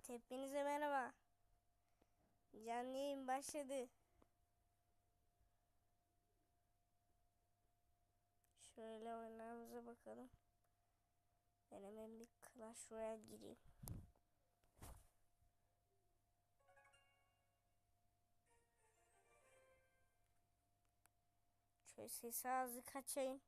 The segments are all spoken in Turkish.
Evet, hepinize merhaba. Canlı yayın başladı. Şöyle oyunlarımıza bakalım. Ben hemen bir Clash Royale gireyim. Şöyle sesi azı kaçayım.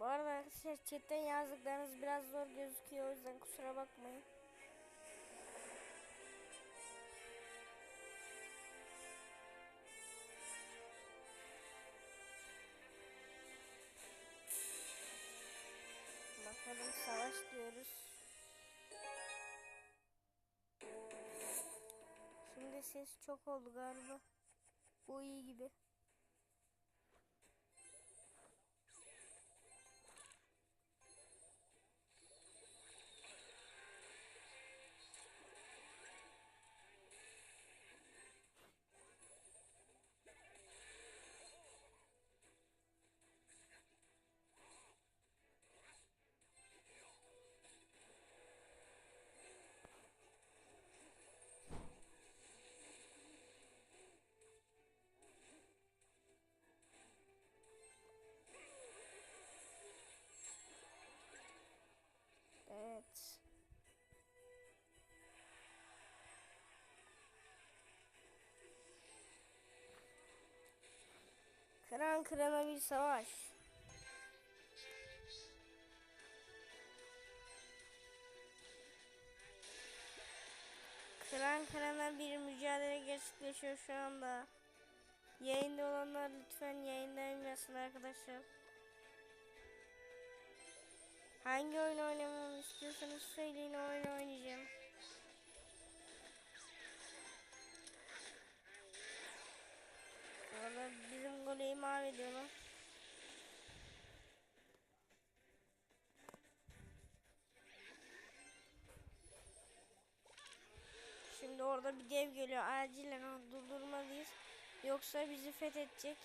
Bu arada arkadaşlar chatten yazdıklarınız biraz zor gözüküyor o yüzden kusura bakmayın. Bakalım savaş diyoruz. Şimdi ses çok oldu galiba. Bu iyi gibi. Kıran kırana bir savaş. Kıran kırana bir mücadele gerçekleşiyor şu anda. Yayında olanlar lütfen yayınlayın arkadaşlar. Hangi oyun oynamamı istiyorsanız söyleyin o oyunu oynayacağım. Goleyi mahvediyorlar. Şimdi orada bir dev geliyor. Acilen onu durdurmalıyız. Yoksa bizi fethedecek.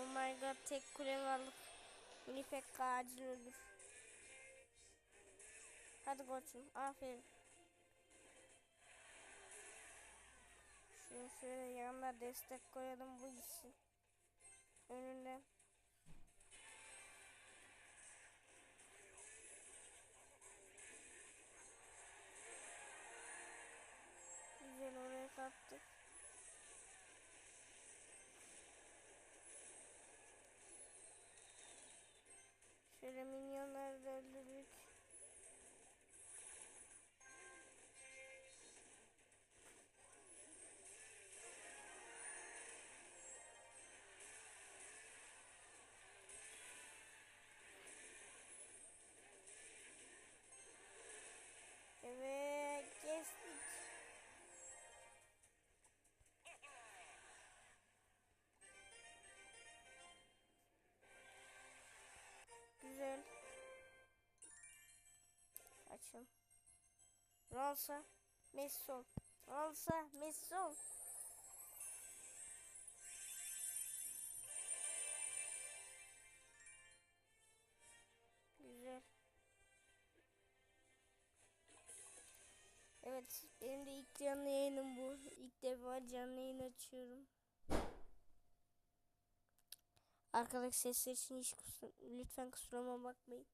Oh my god tek kule varlık. Mini pekka acil öldür. Hadi koçum aferin. Şunu şöyle yanına destek koyalım bu gitsin. Önünden. Güzel oraya kaptık. Şöyle minyonları da öldürdük. Açım. Ransa Messon. Ransa Messon. Güzel. Evet, benim de ilk canlı yayınım bu. İlk defa canlı yayın açıyorum. Arkadaki sesler için hiç kusur, lütfen kusuruma bakmayın.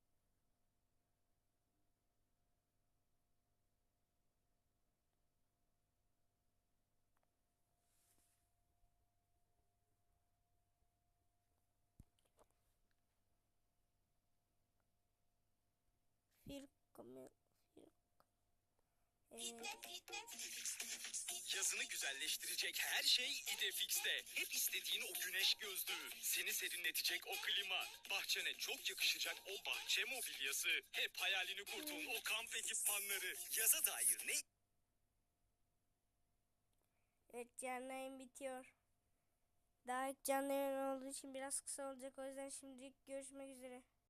Bir kamera Yazını güzelleştirecek her şey İdefix'te. Hep istediğin o güneş gözlüğü, seni serinletecek o klima, bahçene çok yakışacak o bahçe mobilyası, hep hayalini kurduğun o kamp ekipmanları, yaza dair ne Evet canlı yayın bitiyor. Daha ilk canlı yayın olduğu için biraz kısa olacak. O yüzden şimdilik görüşmek üzere.